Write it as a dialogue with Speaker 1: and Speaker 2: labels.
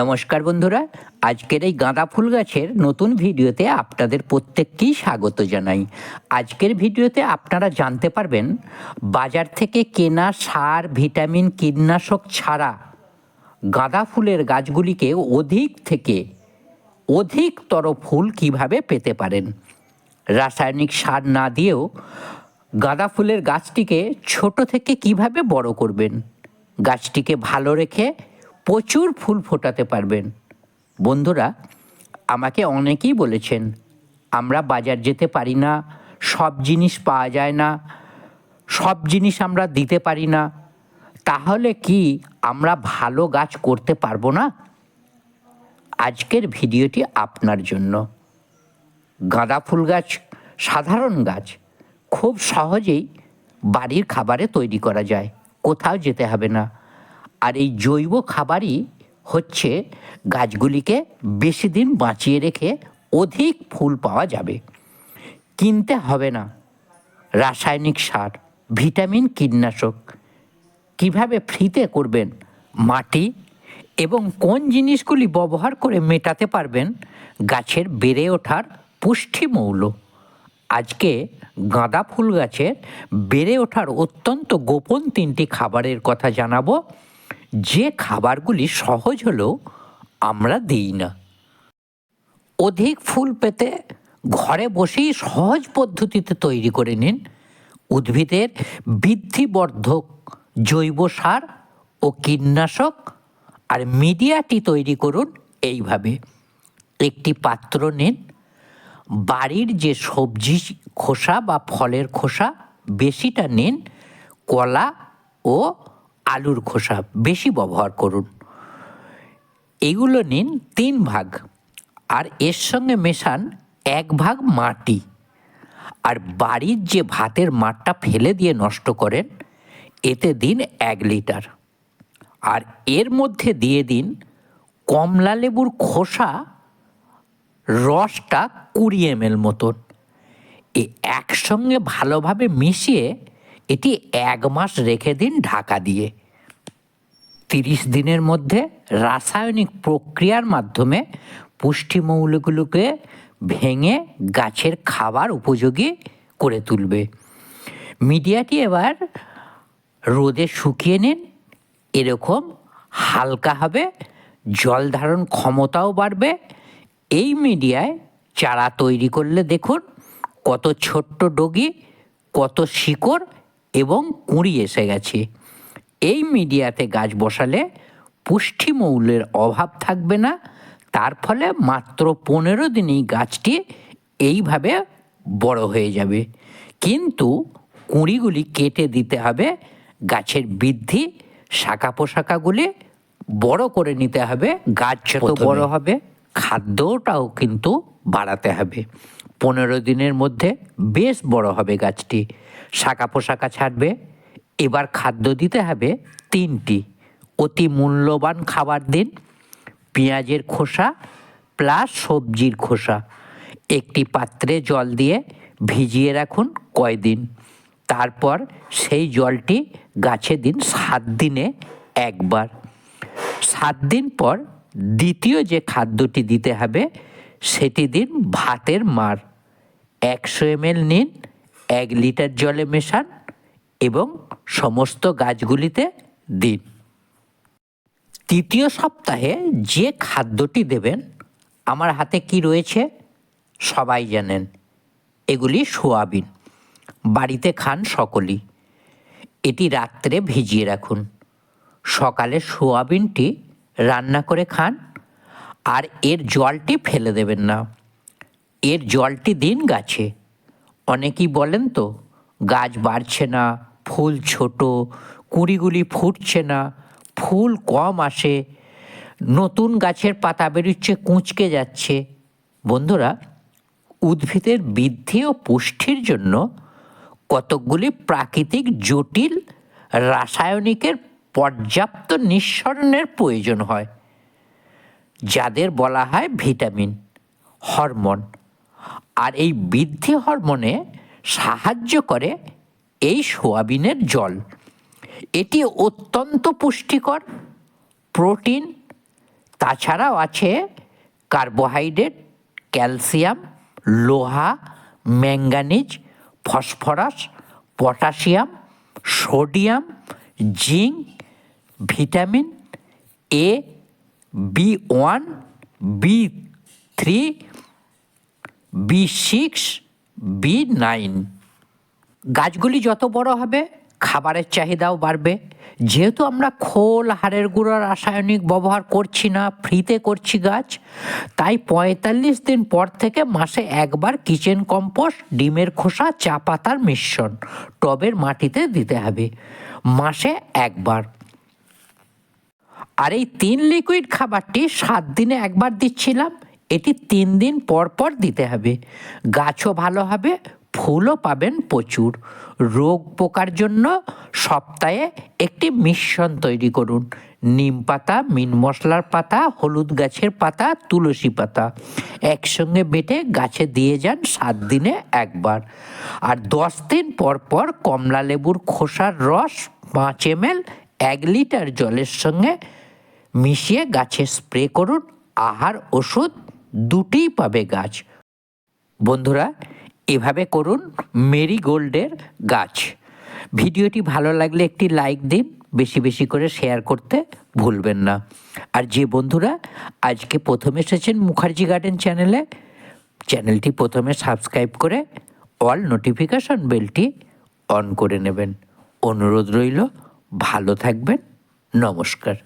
Speaker 1: নমস্কার বন্ধুরা, আজকের এই গাঁদা ফুল গাছের নতুন ভিডিওতে আপনাদের প্রত্যেককেই স্বাগত জানাই। আজকের ভিডিওতে আপনারা জানতে পারবেন, বাজার থেকে কেনা সার, ভিটামিন, কীটনাশক ছাড়া গাঁদা ফুলের গাছগুলিকে অধিক থেকে অধিকতর ফুল কীভাবে পেতে পারেন? রাসায়নিক সার না দিয়েও গাঁদা ফুলের গাছটিকে ছোট থেকে কীভাবে বড় করবেন? গাছটিকে ভালো রেখে প্রচুর ফুল ফোটাতে পারবেন। বন্ধুরা, আমাকে অনেকেই বলেছেন, আমরা বাজার যেতে পারি না, সব জিনিস পাওয়া যায় না, সব জিনিস আমরা দিতে পারি না, তাহলে কি আমরা ভালো গাছ করতে পারব না? আজকের ভিডিওটি আপনার জন্য। গাঁদা ফুল গাছ, সাধারণ গাছ, খুব সহজেই বাড়ির খাবারে তৈরি করা যায়, কোথাও যেতে হবে না। আর এই জৈব খাবারই হচ্ছে গাছগুলিকে বেশি দিন বাঁচিয়ে রেখে অধিক ফুল পাওয়া যাবে। কিনতে হবে না। রাসায়নিক সার, ভিটামিন কীটনাশক, কীভাবে ফ্রিতে করবেন মাটি এবং কোন জিনিসগুলি ব্যবহার করে মেটাতে পারবেন গাছের বেড়ে ওঠার পুষ্টি মৌল। আজকে গাঁদা ফুল গাছের বেড়ে ওঠার অত্যন্ত গোপন তিনটি খাবারের কথা জানাব। যে খাবারগুলি সহজ হলেও আমরা দিই না। অধিক ফুল পেতে ঘরে বসেই সহজ পদ্ধতিতে তৈরি করে নিন। উদ্ভিদের বৃদ্ধিবর্ধক জৈব সার ও কীটনাশক আর মিডিয়াটি তৈরি করুন এইভাবে। একটি পাত্র নিন। বাড়ির যে সবজি, খোসা বা ফলের খোসা, বেশিটা নিন। কলা ও আলুর খোসা বেশি ব্যবহার করুন। এগুলো নিন তিন ভাগ আর এর সঙ্গে মেশান এক ভাগ মাটি। আর বাড়ির যে ভাতের মাঠটা ফেলে দিয়ে নষ্ট করেন, এতে দিন এক লিটার। আর এর মধ্যে দিয়ে দিন কমলা লেবুর খোসা রসটা কুড়ি এম এল মতন। এ একসঙ্গে ভালোভাবে মিশিয়ে এটি এক মাস রেখে দিন ঢাকা দিয়ে। তিরিশ দিনের মধ্যে রাসায়নিক প্রক্রিয়ার মাধ্যমে পুষ্টিমৌলগুলোকে ভেঙে গাছের খাবার উপযোগী করে তুলবে। মিডিয়াটি এবার রোদে শুকিয়ে নিন, এরকম হালকা হবে, জল ধারণ ক্ষমতাও বাড়বে। এই মিডিয়ায় চারা তৈরি করলে দেখুন কত ছোট্ট ডগি, কত শিকড় এবং কুঁড়ি এসে গেছে। এই মিডিয়াতে গাছ বসালে পুষ্টিমৌলের অভাব থাকবে না তার ফলে মাত্র পনেরো দিনেই গাছটি এইভাবে বড় হয়ে যাবে। কিন্তু কুঁড়িগুলি কেটে দিতে হবে গাছের বৃদ্ধি শাখা পোশাকাগুলি বড় করে নিতে হবে গাছ যত বড় হবে খাদ্যটাও কিন্তু বাড়াতে হবে। পনেরো দিনের মধ্যে বেশ বড় হবে গাছটি শাখা পোশাকা ছাড়বে এবার খাদ্য দিতে হবে তিনটি। অতি মূল্যবান খাবার দিন, পেঁয়াজের খোসা প্লাস সবজির খোসা। একটি পাত্রে জল দিয়ে ভিজিয়ে রাখুন কয়দিন। তারপর সেই জলটি গাছে দিন সাত দিনে একবার। সাত দিন পর দ্বিতীয় যে খাদ্যটি দিতে হবে, সেটি দিন ভাতের মার। একশো এমএল নিন, এক লিটার জলে মেশান এবং সমস্ত গাছগুলিতে দিন। তৃতীয় সপ্তাহে যে খাদ্যটি দেবেন, আমার হাতে কি রয়েছে? সবাই জানেন, এগুলি সোয়াবিন। বাড়িতে খান সকলেই। এটি রাত্রে ভিজিয়ে রাখুন। সকালে সোয়াবিনটি রান্না করে খান, আর এর জলটি ফেলে দেবেন না। এর জলটি দিন গাছে। অনেকেই বলেন তো, গাছ বাড়ছে না ফুল ছোট, কুড়িগুলি ফুটছে না, ফুল কম আসে, নতুন গাছের পাতা বেরোচ্ছে, কুঁচকে যাচ্ছে। বন্ধুরা, উদ্ভিদের বৃদ্ধি ও পুষ্টির জন্য কতকগুলি প্রাকৃতিক জটিল রাসায়নিকের পর্যাপ্ত নিঃসরণের প্রয়োজন হয়, যাদের বলা হয় ভিটামিন, হরমোন। আর এই বৃদ্ধি হরমোনে সাহায্য করে এই সোয়াবিনের জল। এটি অত্যন্ত পুষ্টিকর, প্রোটিন, তাছাড়াও আছে কার্বোহাইড্রেট, ক্যালসিয়াম, লোহা manganese phosphorus, potassium, sodium, zinc, vitamin A, B one, B three, B six, B nine. গাছগুলি যত বড় হবে, খাবারের চাহিদাও বাড়বে। যেহেতু আমরা খোল, হাড়ের গুঁড়ো রাসায়নিক ব্যবহার করছি না, ফ্রিতে করছি গাছ, তাই পঁয়তাল্লিশ দিন পর থেকে মাসে একবার কিচেন কম্পোস্ট, ডিমের খোসা, চা পাতার মিশ্রণ টবের মাটিতে দিতে হবে, মাসে একবার। আর এই তিন লিকুইড খাবারটি সাত দিনে একবার দিচ্ছিলাম, এটি তিন দিন পর পর দিতে হবে। গাছও ভালো হবে ফুলও পাবেন প্রচুর। রোগ পোকার জন্য সপ্তাহে একটি মিশ্রণ তৈরি করুন। নিম পাতা, মিন মশলার পাতা, হলুদ গাছের পাতা, তুলসী পাতা একসঙ্গে বেটে গাছে দিয়ে যান সাত দিনে একবার। আর দশ দিন পর পর কমলা লেবুর খোসার রস, পাঁচ এম এক লিটার জলের সঙ্গে মিশিয়ে গাছে স্প্রে করুন। আহার ওষুধ দুটিই পাবে গাছ। বন্ধুরা এভাবে করুন মেরিগোল্ডের গাছ। ভিডিওটি ভালো লাগলে একটি লাইক দিন, বেশি বেশি করে শেয়ার করতে ভুলবেন না। আর যে বন্ধুরা আজকে প্রথমে এসেছেন মুখার্জি গার্ডেন চ্যানেলে, চ্যানেলটি প্রথমে সাবস্ক্রাইব করে অল নোটিফিকেশন বেলটি অন করে নেবেন। অনুরোধ রইল, ভালো থাকবেন, নমস্কার।